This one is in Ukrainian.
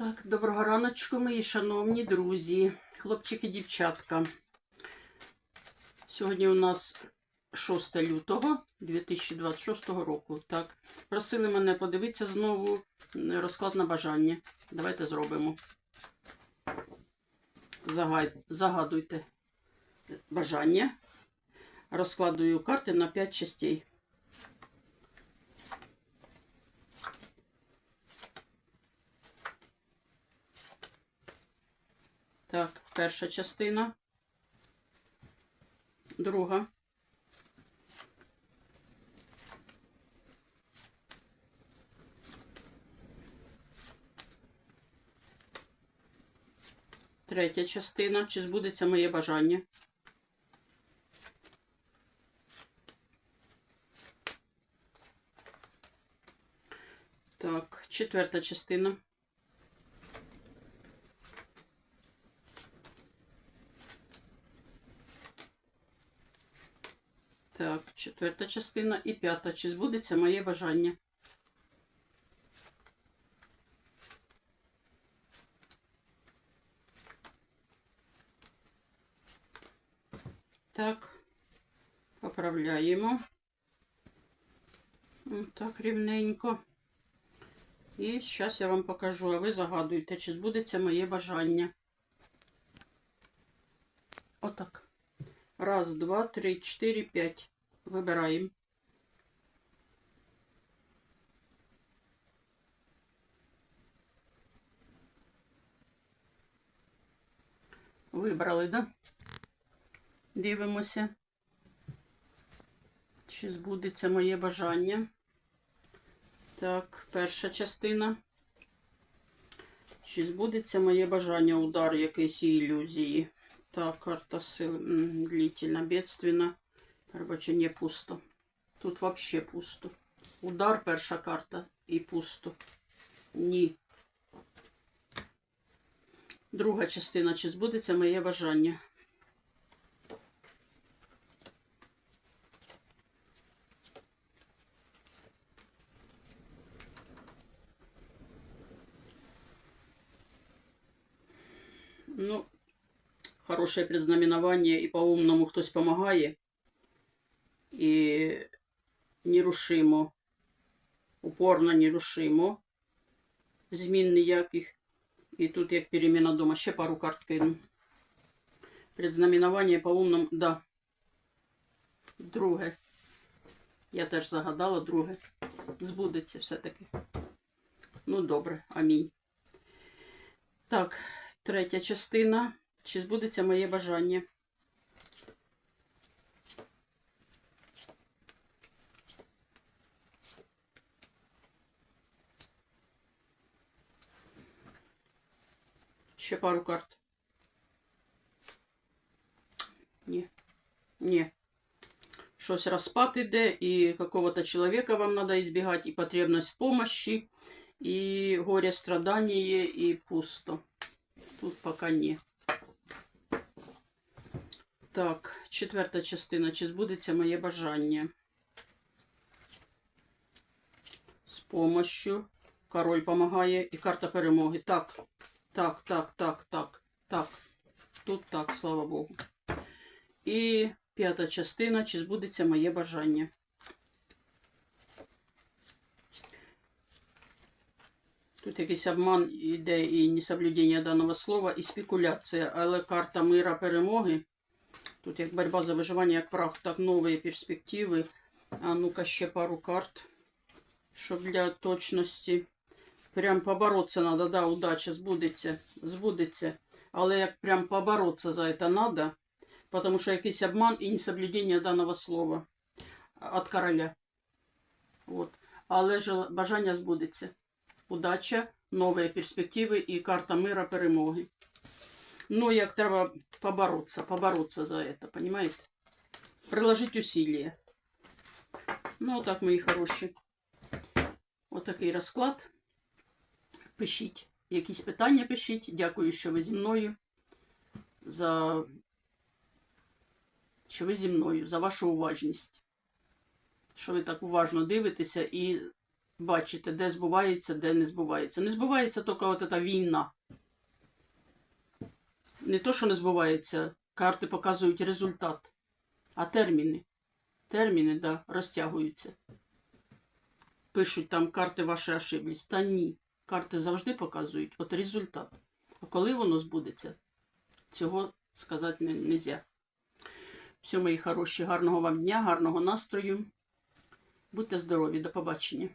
Так, доброго раночку, мої шановні друзі, хлопчики, дівчатка. Сьогодні у нас 6 лютого 2026 року. Так, просили мене подивитися знову розклад на бажання. Давайте зробимо. Загадуйте бажання. Розкладую карти на 5 частей. Так, перша частина. Друга. Третя частина. Чи збудеться моє бажання? Так, четверта частина. Так, четверта частина і п'ята. Чи збудеться моє бажання? Так, поправляємо. Ось Так, рівненько. І зараз я вам покажу, а ви загадуєте, чи збудеться моє бажання. Отак. Раз, два, три, чотири, п'ять. Вибираємо. Вибрали, да? Дивимося. Чи збудеться моє бажання. Так, перша частина. Чи збудеться моє бажання удар якоїсь ілюзії? Так, карта сил длительно, бедственно. Короче, не пусто. Тут вообще пусто. Удар перша карта і пусто. Ні. Друга частина. Чи збудеться моє бажання? Ну, хорошее предзнаменование, и по-умному хтось помогає, і нерушимо, упорно нерушимо, змін ніяких. І тут як переміна дома. Ще пару карт кину. Предзнаменование по-умному, да. Друге. Я теж загадала друге. Збудеться все-таки. Ну, добре, амінь. Так, третя частина. Чи збудеться моє бажання? Ще пару карт. Ні. Ні. Щось розпад іде, і какого-то чоловіка вам треба избегать, і потребность в помощи, і горе страдання, і пусто. Тут пока ні. Так, четверта частина. Чи збудеться моє бажання? З помощью. Король помагає і карта перемоги. Так, так, так, так, так, так. Тут так, слава Богу. І п'ята частина. Чи збудеться моє бажання? Тут якийсь обман іде і несоблюдення даного слова, і спекуляція, але карта мира перемоги. Тут як боротьба за виживання, як прах, так нові перспективи. А ну-ка ще пару карт, щоб для точності. Прям поборотися треба, да, удача збудеться, збудеться. Але як прям поборотися за це треба, тому що якийсь обман і несоблюдення даного слова від короля. От. Але ж бажання збудеться удача, нові перспективи і карта мира перемоги. Ну, як треба побороться, побороться за это, понимаете? Приложить усилия. Ну, так, мої хороші. Отакий розклад. Пишіть. Якісь питання пишіть. Дякую, що ви зі мною. За що ви зі мною, за вашу уважність. Що ви так уважно дивитеся і бачите, де збувається, де не збувається. Не збувається тільки ця війна. Не то, що не збувається, карти показують результат, а терміни. Терміни, да, розтягуються. Пишуть там карти ваші ошиблись. Та ні. Карти завжди показують от результат. А коли воно збудеться, цього сказати не можна. Все, мої хороші, гарного вам дня, гарного настрою. Будьте здорові, до побачення.